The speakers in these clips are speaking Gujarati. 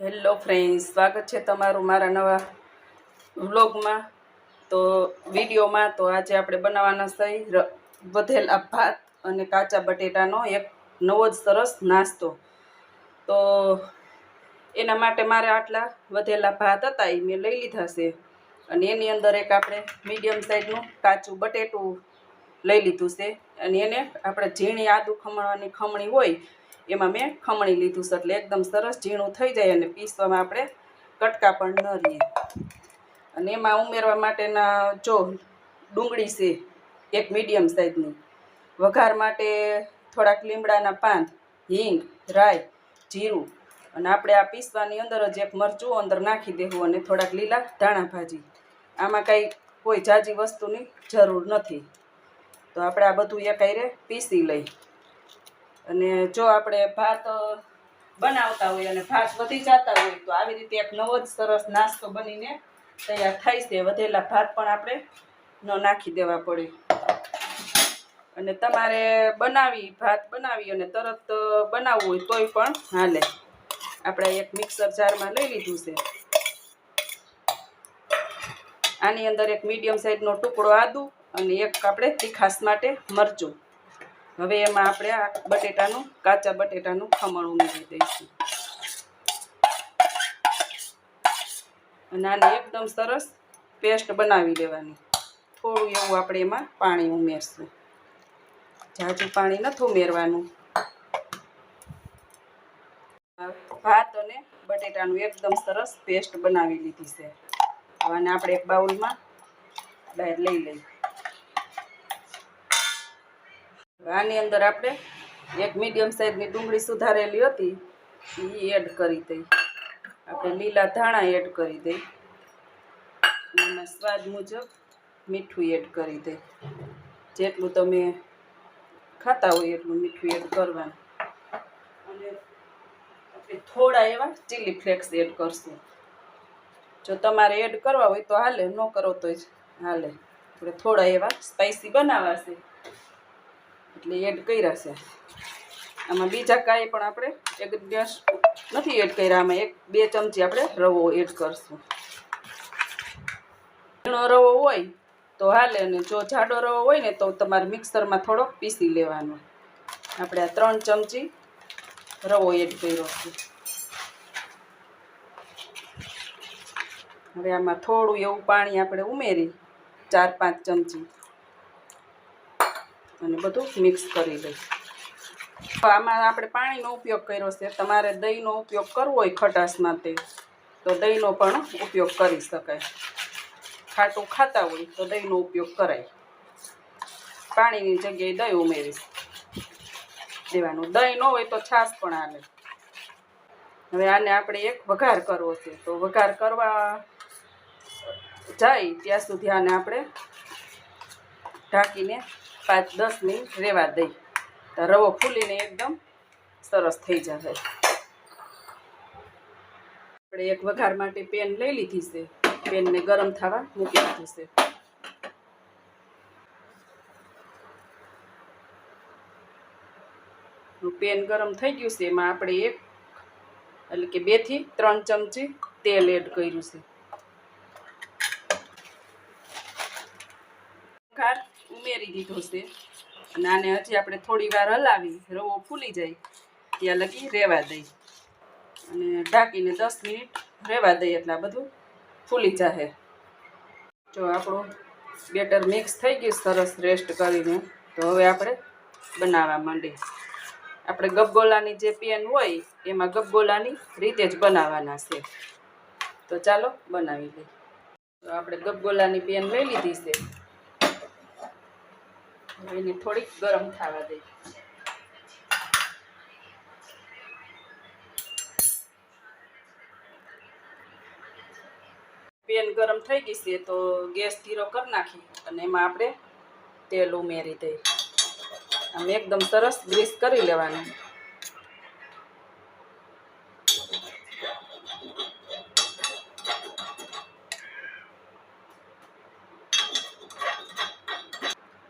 હેલો ફ્રેન્ડ સ્વાગત છે તમારું મારા નવા વ્લોગમાં. તો વિડીયોમાં તો આજે આપણે બનાવવાના છે વધેલા ભાત અને કાચા બટેટાનો એક નવો જ સરસ નાસ્તો. તો એના માટે મારે આટલા વધેલા ભાત હતા એ મેં લઈ લીધા છે. અને એની અંદર એક આપણે મીડિયમ સાઈઝનું કાચું બટેટું લઈ લીધું છે. અને એને આપણે ઝીણી આદુ ખમણવાની ખમણી હોય એમાં મેં ખમણી લીધું છે એટલે એકદમ સરસ ઝીણું થઈ જાય અને પીસવામાં આપણે કટકા પણ ન રહીએ. અને એમાં ઉમેરવા માટેના જો ડુંગળી છે, એક મીડિયમ સાઇઝની વઘાર માટે થોડાક લીમડાના પાન હિંગ, રાઈ, જીરું અને આપણે આ પીસવાની અંદર જ એક મરચું અંદર નાખી દેવું અને થોડાક લીલા ધાણા ભાજી. આમાં કાંઈ કોઈ જાજી વસ્તુની જરૂર નથી. તો આપણે આ બધું એકાયરે પીસી લઈ. અને જો આપણે ભાત બનાવતા હોય અને ભાત વધી જતા હોય તો આવી રીતે એક નવો જ સરસ નાસ્તો બનીને તૈયાર થાય છે. વધેલા ભાત પણ આપણે ન નાખી દેવા પડે. અને તમારે બનાવી, ભાત બનાવી અને તરત બનાવવું હોય તોય પણ હાલે. આપણે એક મિક્સર જારમાં લઈ લીધું છે. આની અંદર એક મીડિયમ સાઈઝનો ટુકડો આદુ અને એક આપણે તીખાસ માટે મરચું. હવે એમાં આપણે આ બટેટાનું, કાચા બટેટાનું ખમણ ઉમેરી દઈશું. અને આને એકદમ સરસ પેસ્ટ બનાવી લેવાની. થોડું એવું આપણે એમાં પાણી ઉમેરશું. જાજુ પાણી નથી ઉમેરવાનું. ભાત અને બટેટાનું એકદમ સરસ પેસ્ટ બનાવી લીધી છે. હવે આપણે એક બાઉલમાં બહાર લઈ લઈએ. આની અંદર આપણે એક મીડિયમ સાઈઝની ડુંગળી સુધારેલી હતી એ એડ કરી દઈ. આપણે લીલા ધાણા એડ કરી દઈ. એના સ્વાદ મુજબ મીઠું એડ કરી દઈ. જેટલું તમે ખાતા હોય એટલું મીઠું એડ કરવાનું. અને થોડા એવા ચીલી ફ્લેક્સ એડ કરશું. જો તમારે એડ કરવા હોય તો હાલે, ન કરો તો જ હાલે. આપણે થોડા એવા સ્પાઇસી બનાવાશે. એટલે એડ કર્યા છે. આમાં બીજા કાંઈ પણ આપણે ઇન્ગ્રીડિયન્ટ્સ નથી એડ કર્યા, આમાં એક, બે ચમચી આપણે રવો એડ કરશું. ઝીણો રવો હોય તો હાલે અને જો જાડો રવો હોય ને તો તમારે મિક્સરમાં થોડો પીસી લેવાનો. આપણે આ ત્રણ ચમચી રવો એડ કર્યો છે. હવે આમાં થોડું એવું પાણી આપણે ઉમેરી, ચાર પાંચ ચમચી. અને બધું મિક્સ કરી લઈશ તો આમાં આપણે પાણીનો ઉપયોગ કર્યો છે. તમારે દહીંનો ઉપયોગ કરવો હોય ખટાશ માટે તો દહીંનો પણ ઉપયોગ કરી શકાય. ખાટું ખાતા હોય તો દહીંનો ઉપયોગ કરાય. પાણીની જગ્યાએ દહીં ઉમેરીશ. દેવાનું દહીં ન હોય તો છાશ પણ હાલે હવે આને આપણે એક વઘાર કરવો છે. તો વઘાર કરવા જાય ત્યાં સુધી આને આપણે ઢાંકીને પાંચ દસ મિનિટ રહેવા દઈ. તો રવો ફૂલીને એકદમ સરસ થઈ જશે. આપણે એક વઘાર માટે પેન લઈ લીધી છે. પેનને ગરમ થવા મૂકી દીધું છે. પેન ગરમ થઈ ગયું છે. એમાં આપણે એક એટલે કે બેથી ત્રણ ચમચી તેલ એડ કર્યું છે. વઘાર ઉમેરી દીધો છે. અને આને હજી આપણે થોડી વાર હલાવી, રવો ફૂલી જાય, ત્યાં લગી રહેવા દઈ અને ઢાંકીને દસ મિનિટ રહેવા દઈએ એટલે આ બધું ફૂલી જશે જો આપણું બેટર મિક્સ થઈ ગયું, સરસ રેસ્ટ કરીને, તો હવે આપણે બનાવવા માંડી આપણે ગબગોલાની જે પેન હોય, એમાં ગબગોલાની રીતે જ બનાવવાના છે. તો ચાલો બનાવી લઈએ. તો આપણે ગબગોલાની પેન લઈ લીધી છે. એને થોડીક ગરમ થવા દઈ પેન ગરમ થઈ ગઈ છે તો ગેસ ધીરો કરી નાખી અને એમાં આપણે તેલ ઉમેરી દઈ આમ એકદમ સરસ ગ્રીસ કરી લેવાનું.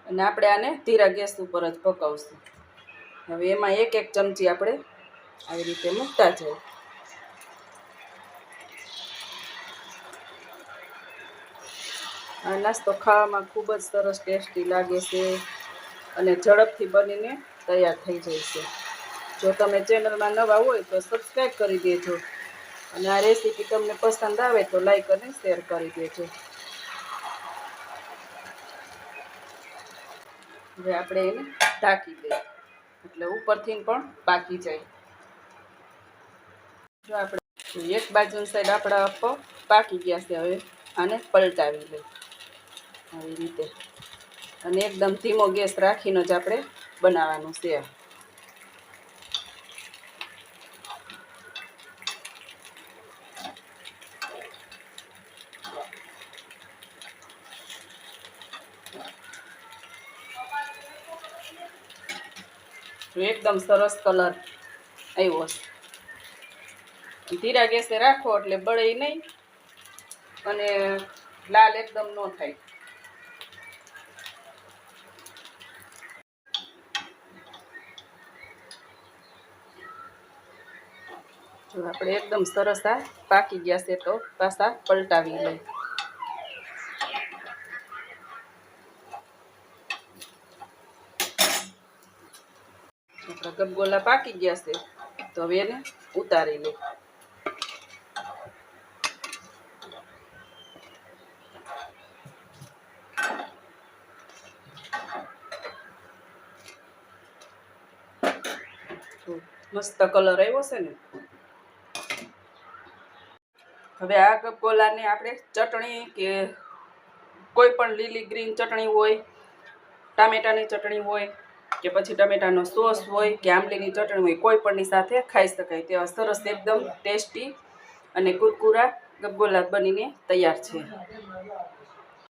અને આપણે આને ધીરા ગેસ ઉપર જ પકાવશું. હવે એમાં એક એક ચમચી આપણે આવી રીતે મૂકતા જઈએ. આ નાસ્તો ખાવામાં ખૂબ જ સરસ ટેસ્ટી લાગે છે અને ઝડપથી બનીને તૈયાર થઈ જાય છે. જો તમે ચેનલમાં નવા હોય તો સબસ્ક્રાઈબ કરી દેજો અને આ રેસીપી તમને પસંદ આવે તો લાઇક અને શેર કરી દેજો. હવે આપણે એને ઢાંકી દઈએ. એટલે ઉપરથી પણ પાકી જાય. જો આપણે એક બાજુ સાઈડ આપણા આપો પાકી ગયા છે હવે આને પલટાવી લઈએ. આવી રીતે. અને એકદમ ધીમો ગેસ રાખીને જ આપણે બનાવવાનું છે એકદમ સરસ કલર આવ્યો છે. ધીરા ગેસે રાખો એટલે બળે નહીં અને લાલ એકદમ ન થાય. આપણે એકદમ સરસ આ પાકી ગયા છે તો પાછા પલટાવી લઈ આપણા ગબગોલા પાકી ગયા છે, તો હવે એને ઉતારી લો. મસ્ત કલર આવ્યો છે ને. હવે આ ગબગોલાને આપણે ચટણી કે કોઈ પણ લીલી ગ્રીન ચટણી હોય, ટામેટાની ચટણી હોય કે પછી ટમેટાનો સોસ હોય કે આંબલીની ચટણી હોય, કોઈ પણની સાથે ખાઈ શકાય તેવા સરસ એકદમ ટેસ્ટી અને કુરકુરા ગબગોલા બનીને તૈયાર છે.